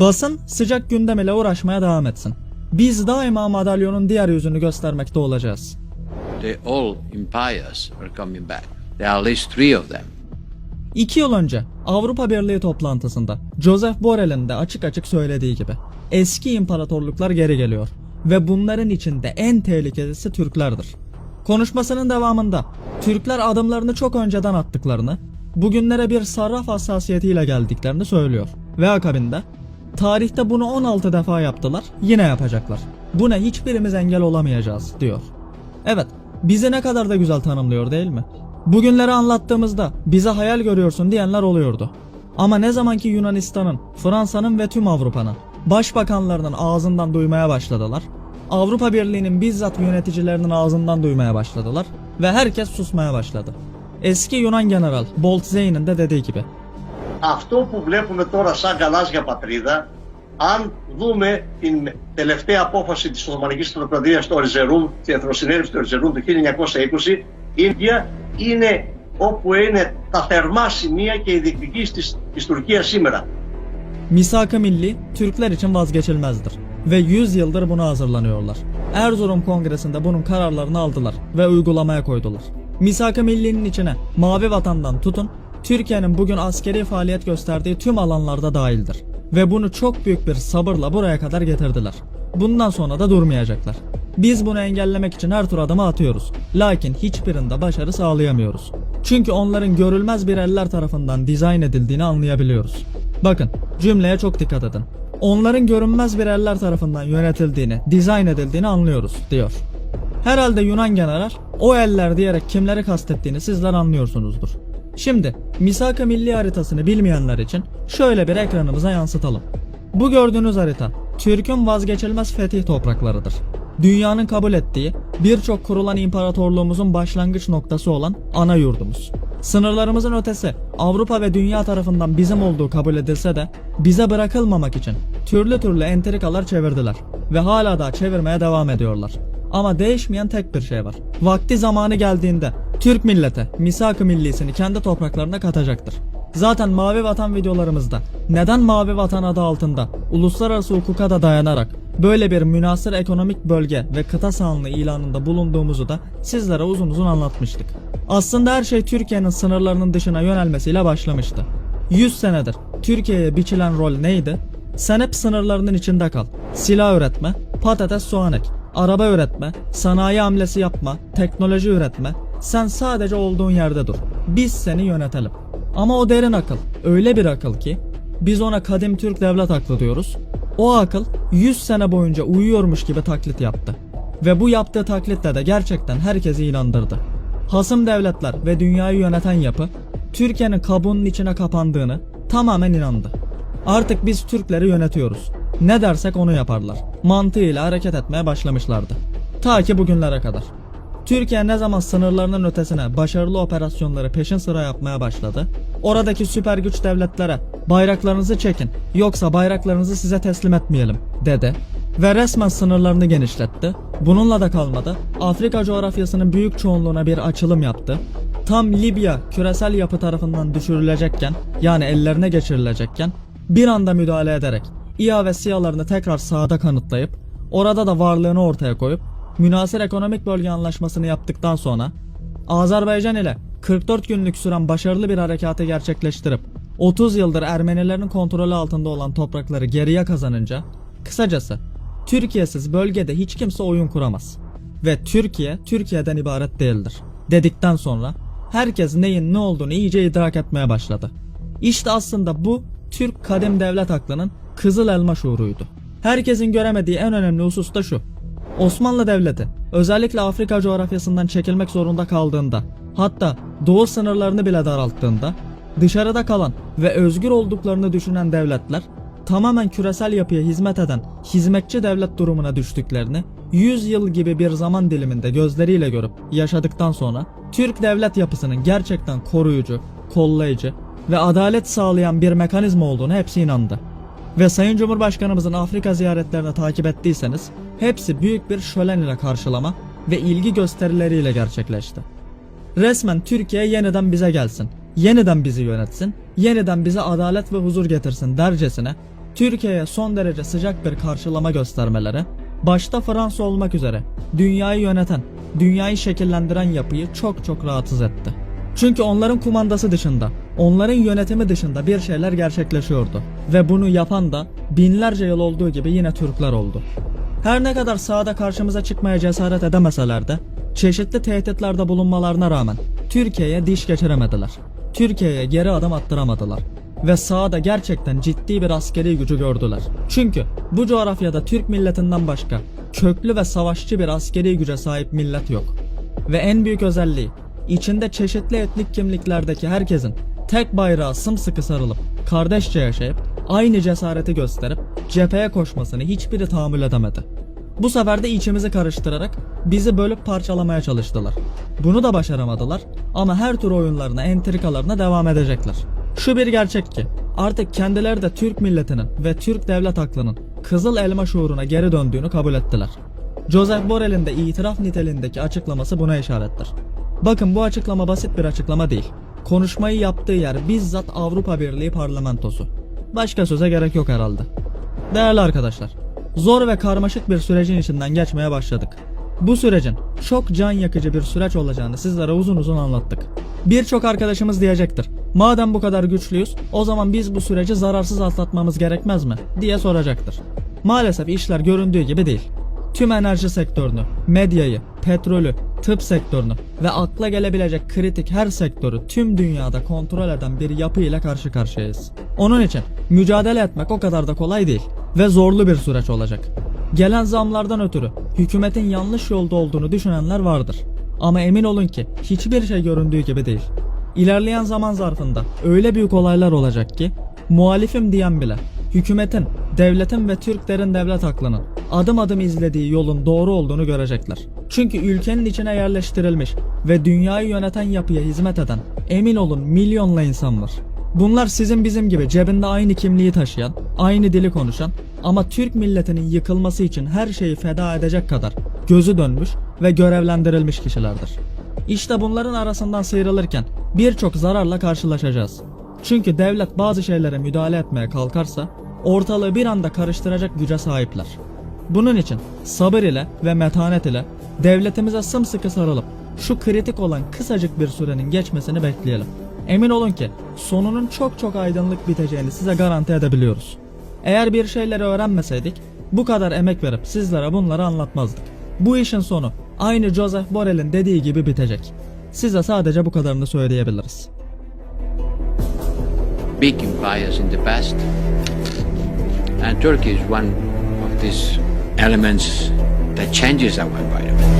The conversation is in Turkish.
Basın sıcak gündem ile uğraşmaya devam etsin. Biz daima madalyonun diğer yüzünü göstermekte olacağız. The old empires are coming back. There are at least three of them. İki yıl önce Avrupa Birliği toplantısında Joseph Borrell'in de açık açık söylediği gibi eski imparatorluklar geri geliyor ve bunların içinde en tehlikelisi Türklerdir. Konuşmasının devamında Türkler adımlarını çok önceden attıklarını, bugünlere bir sarraf hassasiyetiyle geldiklerini söylüyor ve akabinde tarihte bunu 16 defa yaptılar, yine yapacaklar. Buna hiçbirimiz engel olamayacağız diyor. Evet, bizi ne kadar da güzel tanımlıyor değil mi? Bugünleri anlattığımızda bize hayal görüyorsun diyenler oluyordu. Ama ne zamanki Yunanistan'ın, Fransa'nın ve tüm Avrupa'nın başbakanlarının ağzından duymaya başladılar. Avrupa Birliği'nin bizzat yöneticilerinin ağzından duymaya başladılar ve herkes susmaya başladı. Eski Yunan general Bolt Zeyn'in de dediği gibi αυτό που βλέπουμε τώρα σαν γαλάζια πατρίδα, αν δούμε την τελευταία απόφαση της Οθωμανικής Τροπραδίας στο Ερζερούμ, την Εθνοσυνέλευση του Ερζερούμ του 1920, η Ίνδια είναι όπου είναι τα θερμά σημεία και οι διεκδικήσεις της, της Τουρκίας σήμερα. Misak-ı Milli Türkler için vazgeçilmezdir ve 100 yıldır buna hazırlanıyorlar. Erzurum Kongresi'nde bunun kararlarını aldılar ve uygulamaya koydular. Misak-ı Milli'nin içine Mavi Vatan'dan tutun, Türkiye'nin bugün askeri faaliyet gösterdiği tüm alanlarda dahildir. Ve bunu çok büyük bir sabırla buraya kadar getirdiler. Bundan sonra da durmayacaklar. Biz bunu engellemek için her tur adımı atıyoruz. Lakin hiçbirinde başarı sağlayamıyoruz. Çünkü onların görülmez bir eller tarafından dizayn edildiğini anlayabiliyoruz. Bakın cümleye çok dikkat edin. Onların görünmez bir eller tarafından yönetildiğini, dizayn edildiğini anlıyoruz diyor. Herhalde Yunan general o eller diyerek kimleri kastettiğini sizler anlıyorsunuzdur. Şimdi Misaka Milli haritasını bilmeyenler için şöyle bir ekranımıza yansıtalım. Bu gördüğünüz harita Türk'ün vazgeçilmez fetih topraklarıdır. Dünyanın kabul ettiği birçok kurulan imparatorluğumuzun başlangıç noktası olan ana yurdumuz. Sınırlarımızın ötesi Avrupa ve dünya tarafından bizim olduğu kabul edilse de bize bırakılmamak için türlü türlü entrikalar çevirdiler ve hala da çevirmeye devam ediyorlar. Ama değişmeyen tek bir şey var. Vakti zamanı geldiğinde Türk milleti misak-ı millisini kendi topraklarına katacaktır. Zaten Mavi Vatan videolarımızda neden Mavi Vatan adı altında uluslararası hukuka da dayanarak böyle bir münasır ekonomik bölge ve kıta sahanlığı ilanında bulunduğumuzu da sizlere uzun uzun anlatmıştık. Aslında her şey Türkiye'nin sınırlarının dışına yönelmesiyle başlamıştı. 100 senedir Türkiye'ye biçilen rol neydi? Sen hep sınırlarının içinde kal. Silah üretme, patates soğan ek, araba üretme, sanayi hamlesi yapma, teknoloji üretme. Sen sadece olduğun yerde dur. Biz seni yönetelim. Ama o derin akıl öyle bir akıl ki biz ona kadim Türk devlet aklı diyoruz. O akıl 100 sene boyunca uyuyormuş gibi taklit yaptı. Ve bu yaptığı taklitle de gerçekten herkesi inandırdı. Hasım devletler ve dünyayı yöneten yapı Türkiye'nin kabuğunun içine kapandığını tamamen inandı. Artık biz Türkleri yönetiyoruz. Ne dersek onu yaparlar. Mantığıyla hareket etmeye başlamışlardı. Ta ki bugünlere kadar. Türkiye ne zaman sınırlarının ötesine başarılı operasyonları peşin sıra yapmaya başladı, oradaki süper güç devletlere bayraklarınızı çekin yoksa bayraklarınızı size teslim etmeyelim dedi ve resmen sınırlarını genişletti. Bununla da kalmadı. Afrika coğrafyasının büyük çoğunluğuna bir açılım yaptı. Tam Libya küresel yapı tarafından düşürülecekken yani ellerine geçirilecekken bir anda müdahale ederek İHA ve SİHA'larını tekrar sahada kanıtlayıp orada da varlığını ortaya koyup münasır ekonomik bölge anlaşmasını yaptıktan sonra Azerbaycan ile 44 günlük süren başarılı bir harekatı gerçekleştirip 30 yıldır Ermenilerin kontrolü altında olan toprakları geriye kazanınca kısacası Türkiye'siz bölgede hiç kimse oyun kuramaz ve Türkiye Türkiye'den ibaret değildir dedikten sonra herkes neyin ne olduğunu iyice idrak etmeye başladı. İşte aslında bu Türk kadim devlet aklının kızıl elma şuuruydu. Herkesin göremediği en önemli husus da şu. Osmanlı Devleti özellikle Afrika coğrafyasından çekilmek zorunda kaldığında hatta doğu sınırlarını bile daralttığında dışarıda kalan ve özgür olduklarını düşünen devletler tamamen küresel yapıya hizmet eden hizmetçi devlet durumuna düştüklerini 100 yıl gibi bir zaman diliminde gözleriyle görüp yaşadıktan sonra Türk devlet yapısının gerçekten koruyucu, kollayıcı ve adalet sağlayan bir mekanizma olduğunu hepsi inandı. Ve Sayın Cumhurbaşkanımızın Afrika ziyaretlerini takip ettiyseniz hepsi büyük bir şölen ile karşılama ve ilgi gösterileriyle gerçekleşti. Resmen Türkiye yeniden bize gelsin, yeniden bizi yönetsin, yeniden bize adalet ve huzur getirsin dercesine Türkiye'ye son derece sıcak bir karşılama göstermeleri, başta Fransa olmak üzere dünyayı yöneten, dünyayı şekillendiren yapıyı çok çok rahatsız etti. Çünkü onların kumandası dışında, onların yönetimi dışında bir şeyler gerçekleşiyordu. Ve bunu yapan da binlerce yıl olduğu gibi yine Türkler oldu. Her ne kadar sahada karşımıza çıkmaya cesaret edemeseler de, çeşitli tehditlerde bulunmalarına rağmen Türkiye'ye diş geçiremediler. Türkiye'ye geri adım attıramadılar. Ve sahada gerçekten ciddi bir askeri gücü gördüler. Çünkü bu coğrafyada Türk milletinden başka köklü ve savaşçı bir askeri güce sahip millet yok. Ve en büyük özelliği içinde çeşitli etnik kimliklerdeki herkesin tek bayrağa sımsıkı sarılıp kardeşçe yaşayıp aynı cesareti gösterip cepheye koşmasını hiçbiri tahammül edemedi. Bu sefer de içimizi karıştırarak bizi bölüp parçalamaya çalıştılar. Bunu da başaramadılar ama her tür oyunlarına, entrikalarına devam edecekler. Şu bir gerçek ki artık kendileri de Türk milletinin ve Türk devlet aklının Kızıl Elma şuuruna geri döndüğünü kabul ettiler. Joseph Borrell'in de itiraf niteliğindeki açıklaması buna işarettir. Bakın bu açıklama basit bir açıklama değil. Konuşmayı yaptığı yer bizzat Avrupa Birliği parlamentosu. Başka söze gerek yok herhalde. Değerli arkadaşlar, zor ve karmaşık bir sürecin içinden geçmeye başladık. Bu sürecin çok can yakıcı bir süreç olacağını sizlere uzun uzun anlattık. Birçok arkadaşımız diyecektir. Madem bu kadar güçlüyüz, o zaman biz bu süreci zararsız atlatmamız gerekmez mi? diye soracaktır. Maalesef işler göründüğü gibi değil. Tüm enerji sektörünü, medyayı, petrolü, tıp sektörünü ve akla gelebilecek kritik her sektörü tüm dünyada kontrol eden bir yapı ile karşı karşıyayız. Onun için mücadele etmek o kadar da kolay değil ve zorlu bir süreç olacak. Gelen zamlardan ötürü hükümetin yanlış yolda olduğunu düşünenler vardır. Ama emin olun ki hiçbir şey göründüğü gibi değil. İlerleyen zaman zarfında öyle büyük olaylar olacak ki muhalifim diyen bile hükümetin, devletin ve Türklerin devlet aklının adım adım izlediği yolun doğru olduğunu görecekler. Çünkü ülkenin içine yerleştirilmiş ve dünyayı yöneten yapıya hizmet eden emin olun milyonla insan var. Bunlar sizin bizim gibi cebinde aynı kimliği taşıyan, aynı dili konuşan ama Türk milletinin yıkılması için her şeyi feda edecek kadar gözü dönmüş ve görevlendirilmiş kişilerdir. İşte bunların arasından sıyrılırken birçok zararla karşılaşacağız. Çünkü devlet bazı şeylere müdahale etmeye kalkarsa ortalığı bir anda karıştıracak güce sahipler. Bunun için sabır ile ve metanet ile devletimize sımsıkı sarılıp şu kritik olan kısacık bir sürenin geçmesini bekleyelim. Emin olun ki sonunun çok çok aydınlık biteceğini size garanti edebiliyoruz. Eğer bir şeyleri öğrenmeseydik bu kadar emek verip sizlere bunları anlatmazdık. Bu işin sonu aynı Joseph Borrell'in dediği gibi bitecek. Size sadece bu kadarını söyleyebiliriz. Big empires in the past, and Turkey is one of these elements that changes our environment.